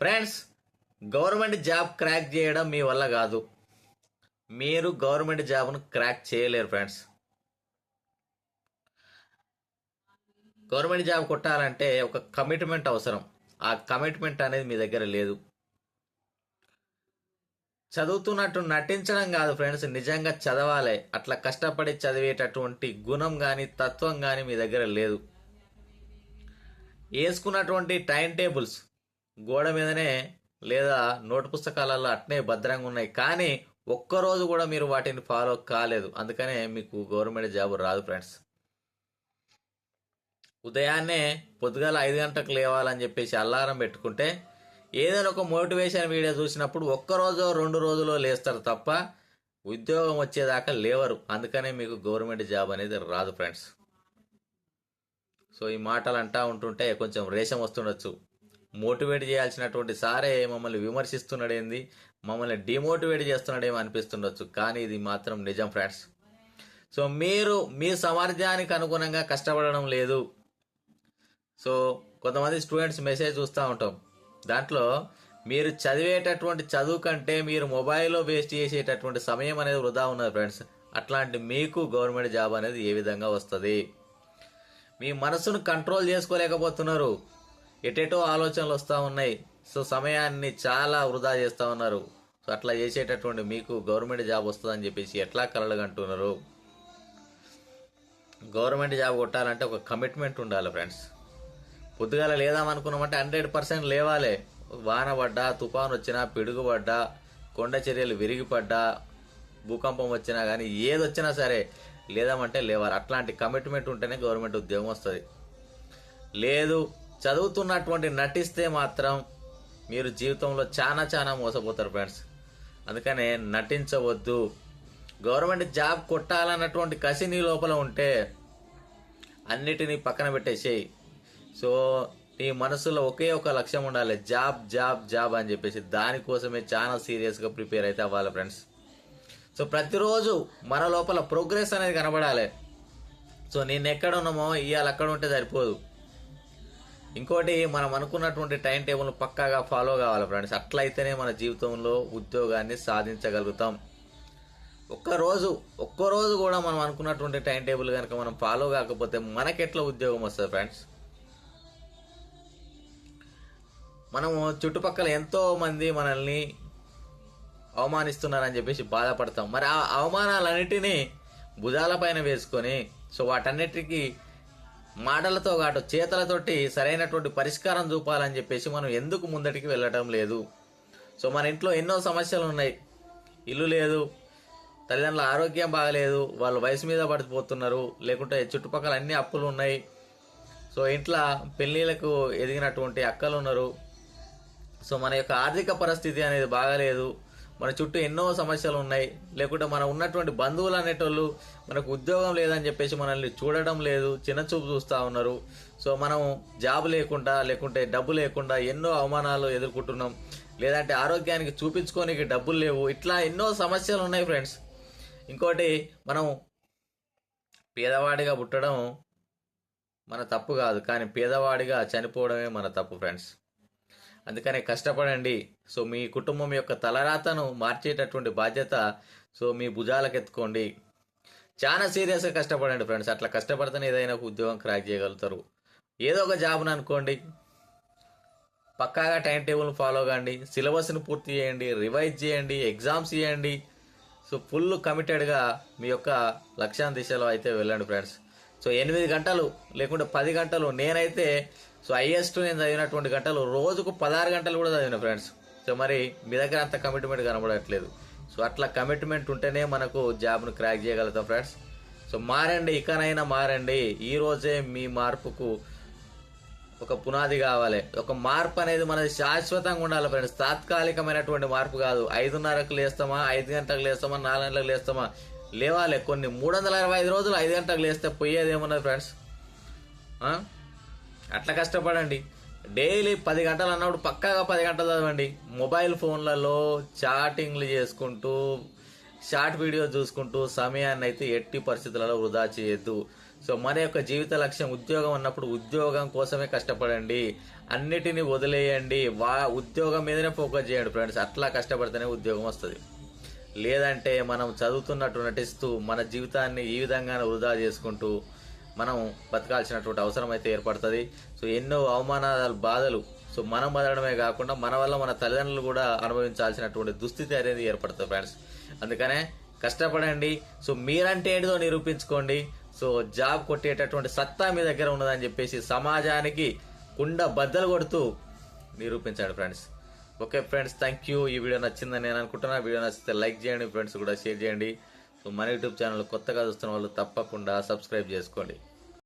Friends government job crack చేయడం మీ వల్ల కాదు. మీరు గవర్నమెంట్ జాబ్ను క్రాక్ చేయలేరు ఫ్రెండ్స్ గవర్నమెంట్ జాబ్ కొట్టాలంటే ఒక కమిట్మెంట్ అవసరం. ఆ కమిట్మెంట్ అనేది మీ దగ్గర లేదు. చదువుతున్నట్టు నటించడం కాదు ఫ్రెండ్స్ నిజంగా చదవాలి. అట్లా కష్టపడి చదివేటటువంటి గుణం కానీ తత్వం కానీ మీ దగ్గర లేదు. వేసుకున్నటువంటి టైం టేబుల్స్ గోడ మీదనే లేదా నోటు పుస్తకాలలో అట్నే భద్రంగా ఉన్నాయి. కానీ ఒక్కరోజు కూడా మీరు వాటిని ఫాలో కాలేదు. అందుకనే మీకు గవర్నమెంట్ జాబ్ రాదు ఫ్రెండ్స్. ఉదయాన్నే పొద్దుగాల ఐదు గంటలకు లేవాలని చెప్పేసి అల్లారం పెట్టుకుంటే ఏదైనా ఒక మోటివేషన్ వీడియో చూసినప్పుడు ఒక్కరోజు రెండు రోజులో లేస్తారు తప్ప ఉద్యోగం వచ్చేదాకా లేవరు. అందుకనే మీకు గవర్నమెంట్ జాబ్ అనేది రాదు ఫ్రెండ్స్. సో ఈ మాటలు అంటా ఉంటుంటే కొంచెం రేషం వస్తుండొచ్చు. మోటివేట్ చేయాల్సినటువంటి సారే మమ్మల్ని విమర్శిస్తున్నాడేంది? మమ్మల్ని డిమోటివేట్ చేస్తున్నాడేమో అనిపిస్తుండొచ్చు కానీ ఇది మాత్రం నిజం ఫ్రెండ్స్. సో మీరు మీ సామర్థ్యానికి అనుగుణంగా కష్టపడడం లేదు. సో కొంతమంది స్టూడెంట్స్ మెసేజ్ చూస్తూ ఉంటాం. దాంట్లో మీరు చదివేటటువంటి చదువు కంటే మీరు మొబైల్లో వేస్ట్ చేసేటటువంటి సమయం అనేది వృధా ఉన్నది ఫ్రెండ్స్. అట్లాంటి మీకు గవర్నమెంట్ జాబ్ అనేది ఏ విధంగా వస్తుంది? మీ మనసును కంట్రోల్ చేసుకోలేకపోతున్నారు. ఎటెటో ఆలోచనలు వస్తూ ఉన్నాయి. సో సమయాన్ని చాలా వృధా చేస్తూ ఉన్నారు. సో అట్లా చేసేటటువంటి మీకు గవర్నమెంట్ జాబ్ వస్తుందని చెప్పేసి ఎట్లా కలగంటున్నారు గవర్నమెంట్ జాబ్ కొట్టాలంటే ఒక కమిట్మెంట్ ఉండాలి ఫ్రెండ్స్. పొద్దుగాల లేదామనుకున్నామంటే హండ్రెడ్ పర్సెంట్ లేవాలి. వాన పడ్డా తుఫాన్ వచ్చినా పిడుగుపడ్డా కొండ చర్యలు విరిగిపడ్డా భూకంపం వచ్చినా కానీ ఏది వచ్చినా సరే లేదామంటే లేవాలి. అట్లాంటి కమిట్మెంట్ ఉంటేనే గవర్నమెంట్ ఉద్యోగం వస్తుంది. లేదు చదువుతున్నటువంటి నటిస్తే మాత్రం మీరు జీవితంలో చాలా చాలా మోసపోతారు ఫ్రెండ్స్. అందుకనే నటించవద్దు. గవర్నమెంట్ జాబ్ కొట్టాలన్నటువంటి కసి నీ లోపల ఉంటే అన్నిటినీ పక్కన పెట్టేసేయి. సో నీ మనసులో ఒకే ఒక లక్ష్యం ఉండాలి. జాబ్ జాబ్ జాబ్ అని చెప్పేసి దానికోసమే చాలా సీరియస్గా ప్రిపేర్ అయితే అవ్వాలి ఫ్రెండ్స్. సో ప్రతిరోజు మన లోపల ప్రోగ్రెస్ అనేది కనబడాలి. సో నేను ఎక్కడ ఉన్నామో ఇవాళ అక్కడ ఉంటే సరిపోదు. ఇంకోటి మనం అనుకున్నటువంటి టైం టేబుల్ పక్కాగా ఫాలో కావాలి ఫ్రెండ్స్. అట్లయితేనే మన జీవితంలో ఉద్యోగాన్ని సాధించగలుగుతాం. ఒక్కరోజు ఒక్కరోజు కూడా మనం అనుకున్నటువంటి టైం టేబుల్ కనుక మనం ఫాలో కాకపోతే మనకెట్లా ఉద్యోగం వస్తుంది ఫ్రెండ్స్? మనము చుట్టుపక్కల ఎంతో మంది మనల్ని అవమానిస్తున్నారని చెప్పేసి బాధపడతాం. మరి ఆ అవమానాలన్నిటినీ భుజాలపైన వేసుకొని సో వాటన్నిటికీ మాటలతో కాటు చేతలతోటి సరైనటువంటి పరిష్కారం చూపాలని చెప్పేసి మనం ఎందుకు ముందటికి వెళ్ళటం లేదు. సో మన ఇంట్లో ఎన్నో సమస్యలు ఉన్నాయి. ఇల్లు లేదు తల్లిదండ్రుల ఆరోగ్యం బాగలేదు వాళ్ళు వయసు మీద పడిపోతున్నారు లేకుంటే చుట్టుపక్కల అన్ని అప్పులు ఉన్నాయి. సో ఇంట్లో పెళ్ళిళ్ళకు ఎదిగినటువంటి అక్కలు ఉన్నారు సో మన యొక్క ఆర్థిక పరిస్థితి అనేది బాగాలేదు. మన చుట్టూ ఎన్నో సమస్యలు ఉన్నాయి. లేకుంటే మన ఉన్నటువంటి బంధువులు అనేటోళ్ళు మనకు ఉద్యోగం లేదని చెప్పేసి మనల్ని చూడడం లేదు. చిన్న చూపు చూస్తూ ఉన్నారు. సో మనం జాబ్ లేకుండా లేకుంటే డబ్బు లేకుండా ఎన్నో అవమానాలు ఎదుర్కొంటున్నాం. లేదంటే ఆరోగ్యానికి చూపించుకోనికి డబ్బులు లేవు. ఇట్లా ఎన్నో సమస్యలు ఉన్నాయి ఫ్రెండ్స్. ఇంకోటి మనం పేదవాడిగా పుట్టడం మన తప్పు కాదు. కానీ పేదవాడిగా చనిపోవడమే మన తప్పు ఫ్రెండ్స్. అందుకనే కష్టపడండి. సో మీ కుటుంబం యొక్క తలరాతను మార్చేటటువంటి బాధ్యత సో మీ భుజాలకు ఎత్తుకోండి చాలా సీరియస్గా కష్టపడండి ఫ్రెండ్స్. అట్లా కష్టపడితేనే ఏదైనా ఒక ఉద్యోగం క్రాక్ చేయగలుగుతారు. ఏదో ఒక జాబ్ను అనుకోండి. పక్కాగా టైం టేబుల్ ఫాలో కాండి. సిలబస్ని పూర్తి చేయండి. రివైజ్ చేయండి. ఎగ్జామ్స్ చేయండి సో ఫుల్ కమిటెడ్గా మీ యొక్క లక్ష్యాన్ని దిశలో అయితే వెళ్ళండి ఫ్రెండ్స్. సో ఎనిమిది గంటలు లేకుంటే పది గంటలు నేనైతే సో హైయెస్ట్ నేను చదివినటువంటి గంటలు రోజుకు పదహారు గంటలు కూడా చదివిన ఫ్రెండ్స్ సో మరి మీ దగ్గర అంత కమిట్మెంట్ కనబడట్లేదు. సో అట్లా కమిట్మెంట్ ఉంటేనే మనకు జాబ్ను క్రాక్ చేయగలుగుతాం ఫ్రెండ్స్ సో మారండి ఇకనైనా మారండి. ఈ రోజే మీ మార్పుకు ఒక పునాది కావాలి. ఒక మార్పు అనేది మనది శాశ్వతంగా ఉండాలి ఫ్రెండ్స్ తాత్కాలికమైనటువంటి మార్పు కాదు. ఐదున్నరకు లేస్తామా? ఐదు గంటలకు లేస్తామా? నాలుగు గంటలకు లేస్తామా? లేవాలి. కొన్ని మూడు వందల అరవై ఐదు రోజులు ఐదు గంటలకు లేస్తే పోయేది ఏమున్నది ఫ్రెండ్స్ అట్లా కష్టపడండి. డైలీ పది గంటలు అన్నప్పుడు పక్కాగా పది గంటలు చదవండి. మొబైల్ ఫోన్లలో చాటింగ్లు చేసుకుంటూ షార్ట్ వీడియో చూసుకుంటూ సమయాన్ని అయితే ఎట్టి పరిస్థితులలో వృధా చేయొద్దు. సో మన యొక్క జీవిత లక్ష్యం ఉద్యోగం అన్నప్పుడు ఉద్యోగం కోసమే కష్టపడండి. అన్నిటినీ వదిలేయండి. వా ఉద్యోగం మీదనే ఫోకస్ చేయండి ఫ్రెండ్స్. అట్లా కష్టపడితేనే ఉద్యోగం వస్తుంది. లేదంటే మనం చదువుతున్నట్టు నటిస్తూ మన జీవితాన్ని ఈ విధంగా వృధా చేసుకుంటూ మనం బతకాల్సినటువంటి అవసరం అయితే ఏర్పడుతుంది. సో ఎన్నో అవమానాలు బాధలు సో మనం బతకడమే కాకుండా మన వల్ల మన తల్లిదండ్రులు కూడా అనుభవించాల్సినటువంటి దుస్థితి అనేది ఏర్పడుతుంది ఫ్రెండ్స్. అందుకనే కష్టపడండి. సో మీరంటే ఏంటిదో నిరూపించుకోండి. సో జాబ్ కొట్టేటటువంటి సత్తా మీ దగ్గర ఉన్నదని చెప్పేసి సమాజానికి కుండ బద్దలు కొడుతూ నిరూపించాడు friends. Okay friends thank you ఈ వీడియో నచ్చిందని నేను అనుకుంటున్నా. వీడియో నచ్చితే లైక్ చేయండి. ఫ్రెండ్స్ కూడా షేర్ చేయండి. సో మన యూట్యూబ్ ఛానల్ కొత్తగా చూస్తున్న వాళ్ళు తప్పకుండా సబ్స్క్రైబ్ చేసుకోండి.